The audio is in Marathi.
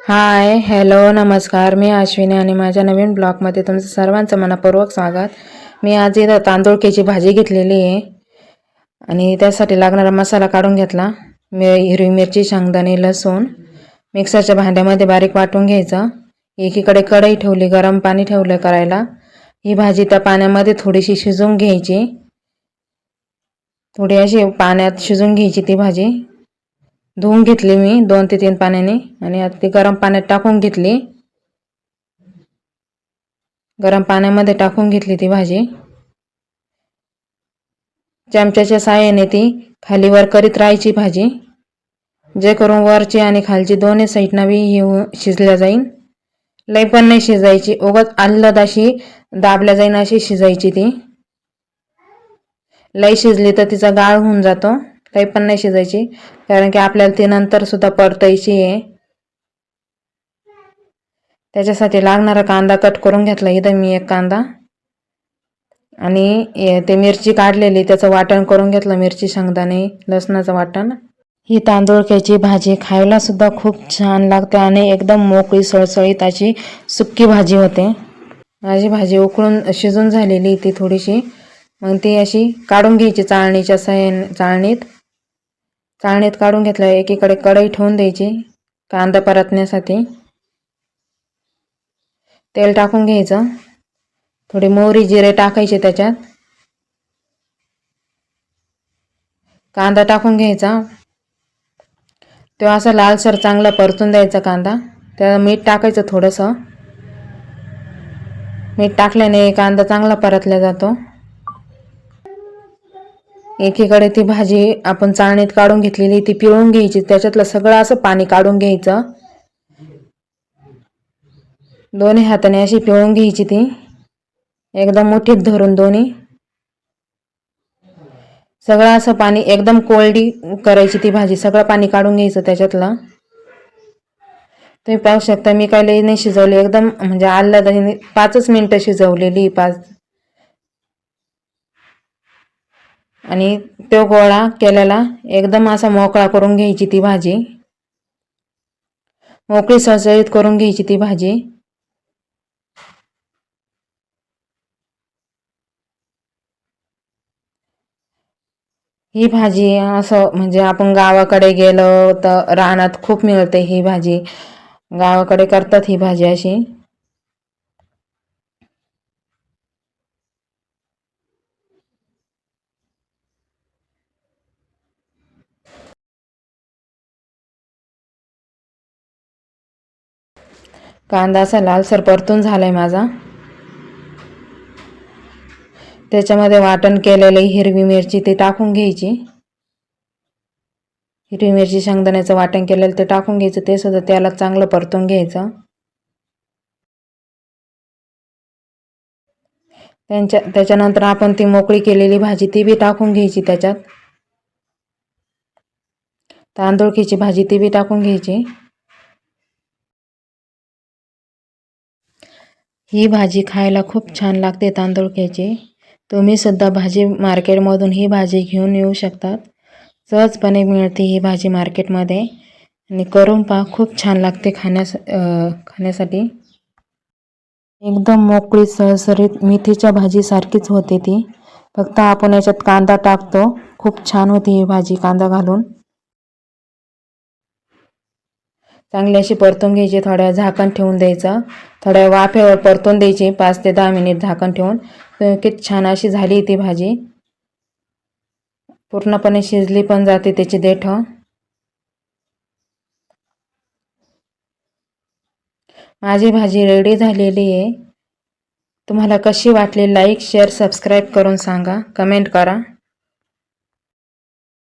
हाय हॅलो नमस्कार. मी अश्विनी आणि माझ्या नवीन ब्लॉगमध्ये तुमचं सर्वांचं मनापूर्वक स्वागत. मी आज इथं तांदूळक्याची भाजी घेतलेली आहे. आणि त्यासाठी लागणारा मसाला काढून घेतला. मी हिरवी मिरची शेंगदाणे लसूण मिक्सरच्या भांड्यामध्ये बारीक वाटून घ्यायचं. एकीकडे कढई ठेवली गरम पाणी ठेवलं करायला. ही भाजी त्या पाण्यामध्ये थोडीशी शिजवून घ्यायची. थोडी अशी पाण्यात शिजून घ्यायची ती भाजी. धुवून घेतली मी दोन ते तीन पाण्याने आणि आता ती गरम पाण्यात टाकून घेतली. गरम पाण्यामध्ये टाकून घेतली ती भाजी. चमच्याच्या साहाय्याने ती खाली वर करीत राहायची भाजी. जे करून वरची आणि खालची दोन्ही साईडनं बी येऊ शिजल्या जाईन. लई पण नाही शिजायची उगत आल्लद अशी दाबल्या जाईन अशी शिजायची ती. लई शिजली तर तिचा गाळ होऊन जातो. काही पण नाही शिजायची. कारण की आपल्याला ती नंतर सुद्धा परतायची आहे. त्याच्यासाठी लागणारा कांदा कट करून घेतला. इथं मी एक कांदा. आणि ते मिरची काढलेली त्याचं वाटण करून घेतलं मिरची शेंगदाणे लसणाचं वाटण. ही तांदूळक्याची भाजी खायला सुद्धा खूप छान लागते आणि एकदम मोकळी सळसळीत अशी सुक्की भाजी होते. माझी भाजी उकळून शिजून झालेली ती थोडीशी. मग ती अशी काढून घ्यायची चाळणीच्या सहाय्याने चाळणीत. चाळणीत काढून घेतलं एकीकडे कढई ठेवून द्यायची कांदा परतण्यासाठी. तेल टाकून घ्यायचं. थोडी मोहरी जिरे टाकायचे त्याच्यात. कांदा टाकून घ्यायचा. तो असा लालसर चांगला परतून द्यायचा कांदा. त्याला मीठ टाकायचं थोडंसं. मीठ टाकल्याने कांदा चांगला परतला जातो. एकीकडे ती भाजी आपण चाळणीत काढून घेतलेली ती पिळून घ्यायची त्याच्यातलं सगळं असं पाणी काढून घ्यायचं. दोन्ही हाताने अशी पिळून घ्यायची ती. एकदम मुठीत धरून दोन्ही. सगळं असं पाणी एकदम कोरडी करायची ती भाजी सगळं पाणी काढून घ्यायचं त्याच्यातलं. तुम्ही पाहू शकता मी काय लई नाही शिजवली एकदम म्हणजे आल्हादाने पाचच मिनटं शिजवलेली पाच आणि तो गोळा केलेला एकदम असा मोकळा करून घ्यायची ती भाजी. मोकळी सळसळीत करून घ्यायची ती भाजी. ही भाजी असं म्हणजे आपण गावाकडे गेलो तर रानात खूप मिळते ही भाजी. गावाकडे करतात ही भाजी अशी. कांदा असा लालसर परतून झालाय माझा. त्याच्यामध्ये वाटण केलेली हिरवी मिरची ते टाकून घ्यायची. हिरवी मिरची शेंगदाण्याचं वाटण केलेलं ते टाकून घ्यायचं ते सुद्धा त्याला चांगलं परतून घ्यायचं. त्यांच्या त्याच्यानंतर आपण ती मोकळी केलेली भाजी ती बी टाकून घ्यायची त्याच्यात. तांदूळकीची भाजी ती बी टाकून घ्यायची. ही भाजी खायला खूप छान लागते तांदूळक्याची तुम्ही सुद्धा भाजी मार्केटमधून ही भाजी घेऊन येऊ शकतात. सहजपणे मिळते ही भाजी मार्केटमध्ये. आणि करून पहा खूप छान लागते खाण्यास खाण्यासाठी. एकदम मोकळी सहसरीत मेथीच्या भाजीसारखीच होते ती. फक्त आपण याच्यात कांदा टाकतो. खूप छान होती ही भाजी कांदा घालून. चांगली अशी परतून घ्यायची थोड्या झाकण ठेवून द्यायचं. थोड्या वाफेवर परतून द्यायची पाच ते दहा मिनिट झाकण ठेवून. किती छान अशी झाली ती भाजी. पूर्णपणे शिजली पण जाते त्याची देठ. माझी भाजी रेडी झालेली आहे. तुम्हाला कशी वाटली लाईक शेअर सबस्क्राईब करून सांगा. कमेंट करा.